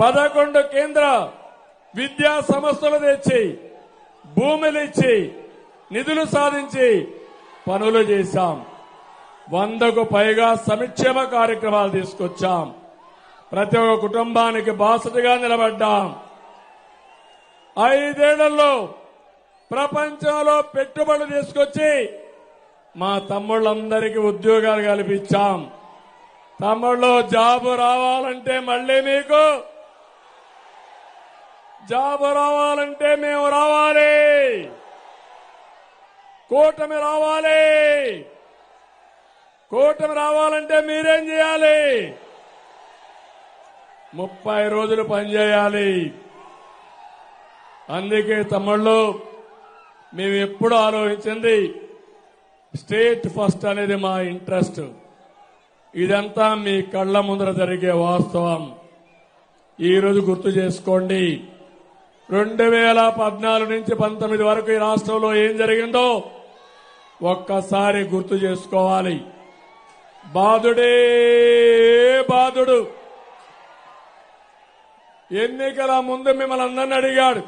పదకొండు కేంద్ర విద్యా సంస్థలు తెచ్చి భూములు ఇచ్చి నిధులు సాధించి పనులు చేశాం. వందకు పైగా సంక్షేమ కార్యక్రమాలు తీసుకొచ్చాం. ప్రతి ఒక్క కుటుంబానికి బాసటగా నిలబడ్డాం. ఐదేళ్ళలో ప్రపంచంలో పెట్టుబడులు తీసుకొచ్చి మా తమ్ముళ్ళందరికీ ఉద్యోగాలు కల్పించాం. తమ్ముళ్ళు జాబు రావాలంటే మళ్ళీ మీకు జాబు రావాలంటే మేము రావాలి. కూటమి రావాలి. కూటమి రావాలంటే మీరేం చేయాలి? ముప్పై రోజులు పనిచేయాలి. అందుకే తమ్ముళ్ళు మేము ఎప్పుడు ఆలోచించింది స్టేట్ ఫస్ట్ అనేది మా ఇంట్రెస్ట్. ఇదంతా మీ కళ్ళ ముందర జరిగే వాస్తవం. ఈరోజు గుర్తు చేసుకోండి. రెండు వేల పద్నాలుగు నుంచి పంతొమ్మిది వరకు ఈ రాష్ట్రంలో ఏం జరిగిందో ఒక్కసారి గుర్తు చేసుకోవాలి. బాధుడే బాధుడు ఎన్నికల ముందు మిమ్మల్ని అందరిని అడిగాడు.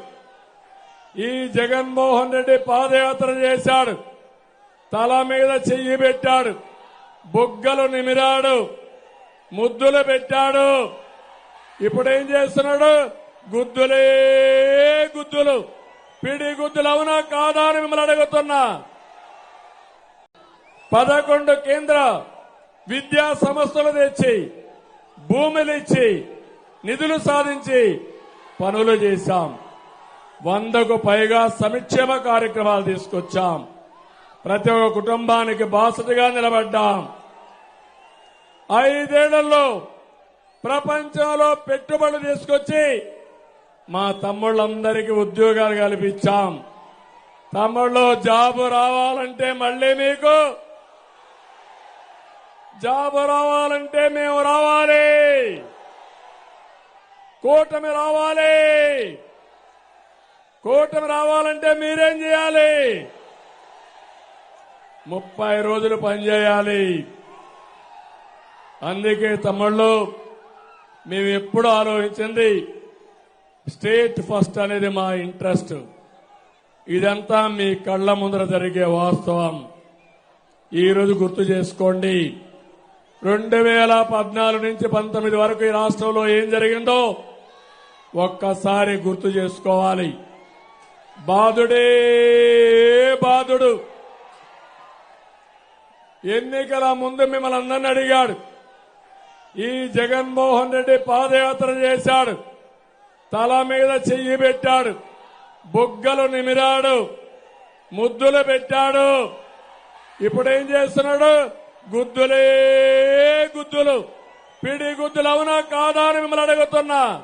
ఈ జగన్మోహన్ రెడ్డి పాదయాత్ర చేశాడు. తల మీద చెయ్యి పెట్టాడు. బుగ్గలు నిమిరాడు. ముద్దులు పెట్టాడు. ఇప్పుడేం చేస్తున్నాడు? గుద్దులే పిడిగుద్దులు అవునా కాదా అని మిమ్మల్ని అడుగుతున్నా. పదకొండు కేంద్ర విద్యా సంస్థలు తెచ్చి భూములు ఇచ్చి నిధులు సాధించి పనులు చేశాం. వందకు పైగా సంక్షేమ కార్యక్రమాలు తీసుకొచ్చాం. ప్రతి ఒక్క కుటుంబానికి బాసటగా నిలబడ్డాం. ఐదేళ్ళలో ప్రపంచంలో పెట్టుబడులు తీసుకొచ్చి మా తమ్ముళ్ళందరికీ ఉద్యోగాలు కల్పించాం. తమ్ముళ్ళు జాబు రావాలంటే మళ్ళీ మీకు జాబు రావాలంటే మేము రావాలి. కూటమి రావాలి. కూటమి రావాలంటే మీరేం చేయాలి? ముప్పై రోజులు పనిచేయాలి. అందుకే తమ్ముళ్ళు మేము ఎప్పుడు ఆలోచించింది స్టేట్ ఫస్ట్ అనేది మా ఇంట్రెస్ట్. ఇదంతా మీ కళ్ళ ముందర జరిగే వాస్తవం. ఈరోజు గుర్తు చేసుకోండి. రెండు వేల పద్నాలుగు నుంచి పంతొమ్మిది వరకు ఈ రాష్ట్రంలో ఏం జరిగిందో ఒక్కసారి గుర్తు చేసుకోవాలి. బాధుడే బాధుడు ఎన్నికల ముందు మిమ్మల్ని అందరిని అడిగాడు. ఈ జగన్మోహన్ రెడ్డి పాదయాత్ర చేశాడు. తల మీద చెయ్యి పెట్టాడు. బొగ్గలు నిమిరాడు. ముద్దులు పెట్టాడు. ఇప్పుడేం చేస్తున్నాడు? గుద్దులే గుద్దులు. పిడి గుద్దులు అవునా కాదా అని మిమ్మల్ని అడుగుతున్నా.